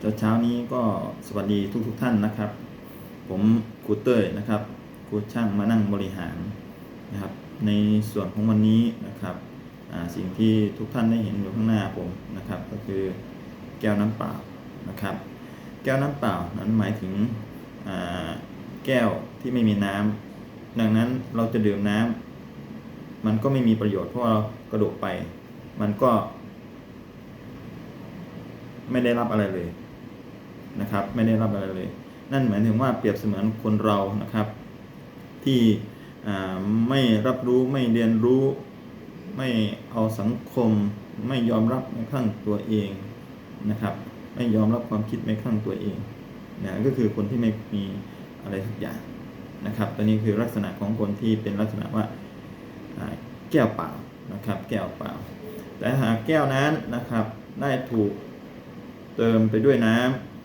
เช้าเช้านี้ก็สวัสดีทุกทุกท่านนะครับ ผมครูเต้ยนะครับครูช่างมานั่งบริหารนะครับ ในส่วนของวันนี้นะครับสิ่งที่ทุกท่านได้เห็นอยู่ข้างหน้าผมนะครับ ก็คือแก้วน้ำเปล่านะครับ แก้วน้ำเปล่านั้นหมายถึงแก้วที่ไม่มีน้ำดังนั้นเราจะดื่มน้ำมันก็ไม่มีประโยชน์เพราะเรากระโดกไป มันก็ไม่ได้รับอะไรเลย นะครับ ไม่ได้รับอะไรเลย นั่นหมายถึงว่าเปรียบเสมือนคนเรานะครับ ที่ไม่รับรู้ไม่เรียนรู้ ไม่เอาสังคม ไม่ยอมรับในขั้งตัวเองนะครับ ไม่ยอมรับความคิดในขั้งตัวเองนะก็คือคนที่ไม่มีอะไรสักอย่างนะครับตัวนี้คือลักษณะของคนที่เป็นลักษณะว่าอ่าแก้วเปล่านะครับ แก้วเปล่า แต่หากแก้วนั้นนะครับได้ถูกเติมไปด้วยน้ำ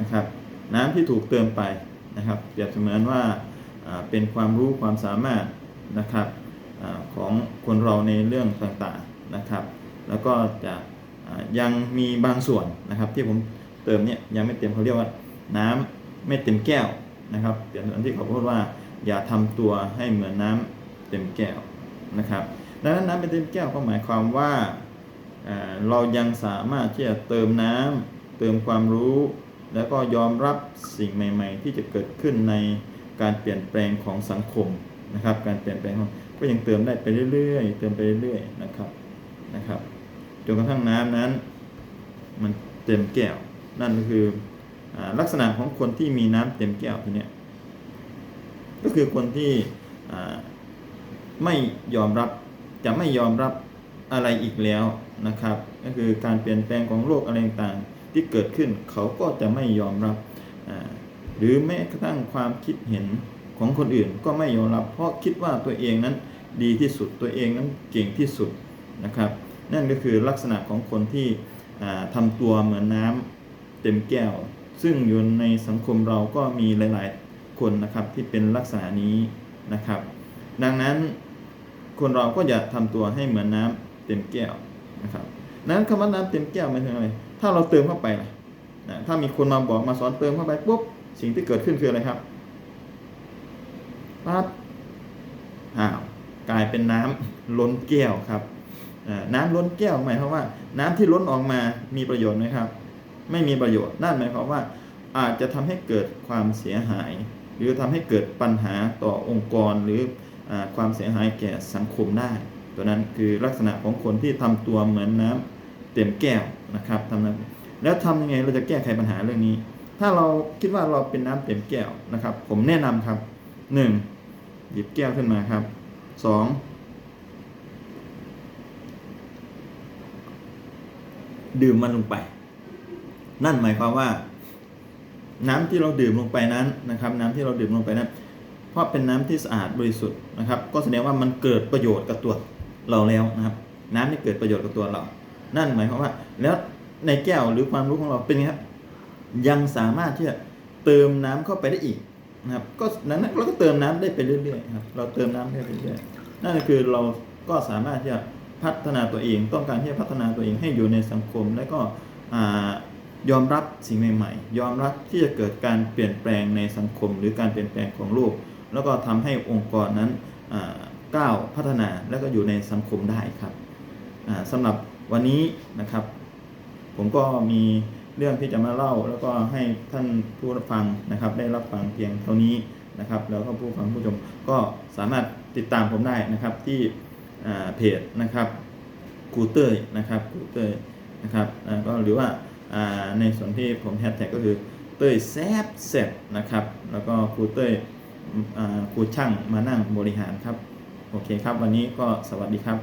นะครับ น้ำที่ถูกเติมไปนะครับ เปรียบเสมือนว่าเป็นความรู้ความสามารถนะครับอของคนเราในเรื่องต่างๆนะครับ แล้วก็จะยังมีบางส่วนนะครับ ที่ผมเติมเนี่ยยังไม่เต็มเขาเรียกว่าน้ำไม่เต็มแก้วนะครับเปรียบเสมือนที่เขาพูดว่าอย่าทำตัวให้เหมือนน้ำเต็มแก้วนะครับดังนั้นน้ำเป็นเต็มแก้วก็หมายความว่าอ่าเรายังสามารถที่จะเติมน้ำเติมความรู้ แล้วก็ยอมรับสิ่งใหม่ ๆ ที่จะเกิดขึ้นในการเปลี่ยนแปลงของสังคมนะครับ การเปลี่ยนแปลงของก็ยังเติมได้ไปเรื่อยๆ เติมไปเรื่อยๆนะครับนะครับจนกระทั่งน้ำนั้น มันเต็มแก้ว นั่นก็คืออลักษณะของคนที่มีน้ำเต็มแก้วทีเนี้ยก็คือคนที่ไม่ยอมรับจะไม่ยอมรับอะไรอีกแล้วนะครับ ก็คือการเปลี่ยนแปลงของโลกอะไรต่างๆ ที่เกิดขึ้นเขาก็จะไม่ยอมรับ หรือแม้กระทั่งความคิดเห็นของคนอื่นก็ไม่ยอมรับ เพราะคิดว่าตัวเองนั้นดีที่สุดตัวเองนั้นเก่งที่สุดนะครับ นั่นก็คือลักษณะของคนที่อ่าทำตัวเหมือนน้ำเต็มแก้ว ซึ่งอยู่ในสังคมเราก็มีหลาย ๆ คนนะครับที่เป็นลักษณะนี้นะครับ ดังนั้นคนเราก็อย่าทำตัวให้เหมือนน้ำเต็มแก้วนะครับ นั้นคำว่าน้ำเต็มแก้วหมายถึงอะไร ถ้าเราเติมเข้าไปนะถ้ามีคนมาบอกมาสอนเติมเข้าไปปุ๊บสิ่งที่เกิดขึ้นคืออะไรครับปั๊บอ้าวกลายเป็นน้ำล้นแก้วครับน้ำล้นแก้วหมายความว่า น้ำที่ล้นออกมามีประโยชน์ไหมครับ ไม่มีประโยชน์นั่นหมายความว่าอาจจะทำให้เกิดความเสียหาย หรือทำให้เกิดปัญหาต่อองค์กรหรืออความเสียหายแก่สังคมได้ ตัวนั้นคือลักษณะของคนที่ทำตัวเหมือนน้ำ เต็มแก้วนะครับทำนั้นแล้วทำยังไงเราจะแก้ไขปัญหาเรื่องนี้ ถ้าเราคิดว่าเราเป็นน้ำเต็มแก้วนะครับ ผมแนะนำครับหนึ่งหยิบแก้วขึ้นมาครับสองดื่มมันลงไป นั่นหมายความว่า น้ำที่เราดื่มลงไปนั้นนะครับ น้ำที่เราดื่มลงไปนั้นเพราะเป็นน้ำที่สะอาดบริสุทธิ์นะครับ ก็แสดงว่ามันเกิดประโยชน์กับตัวเราแล้วนะครับ น้ำที่เกิดประโยชน์กับตัวเรา นั่นหมายความว่า แล้วในแก้วหรือความรู้ของเราเป็นไงครับยังสามารถที่จะเติมน้ำเข้าไปได้อีกนะครับ ก็นั้นเราก็เติมน้ำได้ไปเรื่อยๆครับ เราเติมน้ำได้ไปเรื่อยๆนั่นคือเราก็สามารถที่จะพัฒนาตัวเอง ต้องการที่จะพัฒนาตัวเองให้อยู่ในสังคม และก็ยอมรับสิ่งใหม่ๆ ยอมรับที่จะเกิดการเปลี่ยนแปลงในสังคม หรือการเปลี่ยนแปลงของโลก แล้วก็ทำให้องค์กรนั้นก้าวพัฒนาและก็อยู่ในสังคมได้ครับอ่าสำหรับ วันนี้นะครับ ผมก็มีเรื่องที่จะมาเล่า แล้วก็ให้ท่านผู้รับฟังนะครับ ได้รับฟังเพียงเท่านี้นะครับ แล้วก็ผู้ฟังผู้ชมก็สามารถติดตามผมได้นะครับที่เพจนะครับกูเตอร์นะครับกูเตอร์นะครับก็หรือว่าในส่วนที่ผมแฮชแท็กก็คือเต้ยแซบแซบนะครับ แล้วก็ครูเต้ยครูช่างมานั่งบริหารครับ โอเคครับ วันนี้ก็สวัสดีครับ